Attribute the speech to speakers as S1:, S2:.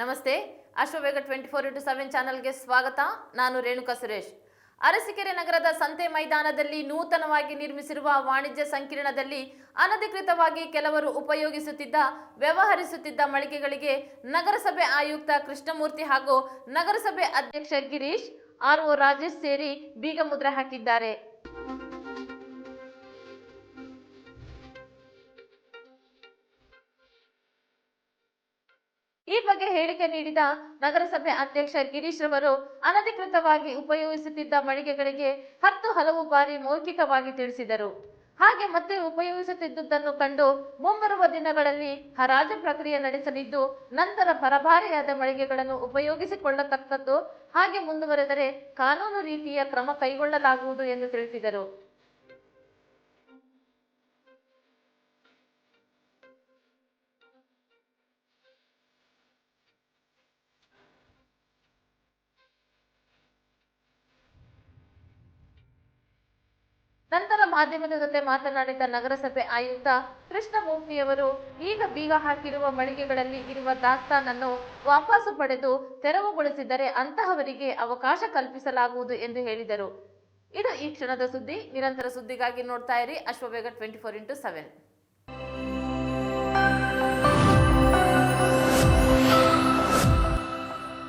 S1: ನಮಸ್ತೆ Ashwavega twenty four into seven ಚಾನಲ್ಗೆ ಸ್ವಾಗತ. ನಾನು ರೇಣುಕಾ ಸುರೇಶ್. ಅರಸಿಕೆರೆ ನಗರದ ಸಂತೆ ಮೈದಾನದಲ್ಲಿ ನೂತನವಾಗಿ ನಿರ್ಮಿಸಿರುವ ವಾಣಿಜ್ಯ ಸಂಕೀರ್ಣದಲ್ಲಿ ಅನಧಿಕೃತವಾಗಿ ಕೆಲವರು ಉಪಯೋಗಿಸುತ್ತಿದ್ದ, ವ್ಯವಹರಿಸುತ್ತಿದ್ದ ಮಳಿಗೆಗಳಿಗೆ ನಗರಸಭೆ ಆಯುಕ್ತ ಕೃಷ್ಣಮೂರ್ತಿ ಹಾಗೂ ನಗರಸಭೆ ಅಧ್ಯಕ್ಷ ಗಿರೀಶ್ ಆರ್ಒ ರಾಜೇಶ್ ಸೇರಿ ಬೀಗ ಮುದ್ರೆ ಹಾಕಿದ್ದಾರೆ. ಈ ಬಗ್ಗೆ ಹೇಳಿಕೆ ನೀಡಿದ ನಗರಸಭೆ ಅಧ್ಯಕ್ಷ ಗಿರೀಶ್ ರವರು, ಅನಧಿಕೃತವಾಗಿ ಉಪಯೋಗಿಸುತ್ತಿದ್ದ ಮಳಿಗೆಗಳಿಗೆ ಹತ್ತು ಹಲವು ಬಾರಿ ಮೌಖಿಕವಾಗಿ ತಿಳಿಸಿದರು. ಹಾಗೆ ಮತ್ತೆ ಉಪಯೋಗಿಸುತ್ತಿದ್ದುದನ್ನು ಕಂಡು ಮುಂಬರುವ ದಿನಗಳಲ್ಲಿ ಹರಾಜು ಪ್ರಕ್ರಿಯೆ ನಡೆಸಲಿದ್ದು, ನಂತರ ಪರಭಾರಿಯಾದ ಮಳಿಗೆಗಳನ್ನು ಉಪಯೋಗಿಸಿಕೊಳ್ಳತಕ್ಕದ್ದು ಹಾಗೆ ಮುಂದುವರೆದರೆ ಕಾನೂನು ರೀತಿಯ ಕ್ರಮ ಕೈಗೊಳ್ಳಲಾಗುವುದು ಎಂದು ತಿಳಿಸಿದರು. ಮಾಧ್ಯಮದ ಜೊತೆ ಮಾತನಾಡಿದ ನಗರಸಭೆ ಆಯುಕ್ತ ಕೃಷ್ಣಮೂರ್ತಿಯವರು, ಈಗ ಬೀಗ ಹಾಕಿರುವ ಮಳಿಗೆಗಳಲ್ಲಿ ಇರುವ ದಾಸ್ತಾನನ್ನು ವಾಪಸು ಪಡೆದು ತೆರವುಗೊಳಿಸಿದರೆ ಅಂತಹವರಿಗೆ ಅವಕಾಶ ಕಲ್ಪಿಸಲಾಗುವುದು ಎಂದು ಹೇಳಿದರು. ಇದು ಈ ಕ್ಷಣದ ಸುದ್ದಿ. ನಿರಂತರ ಸುದ್ದಿಗಾಗಿ ನೋಡ್ತಾ ಇರಿ. Ashwavega twenty four into seven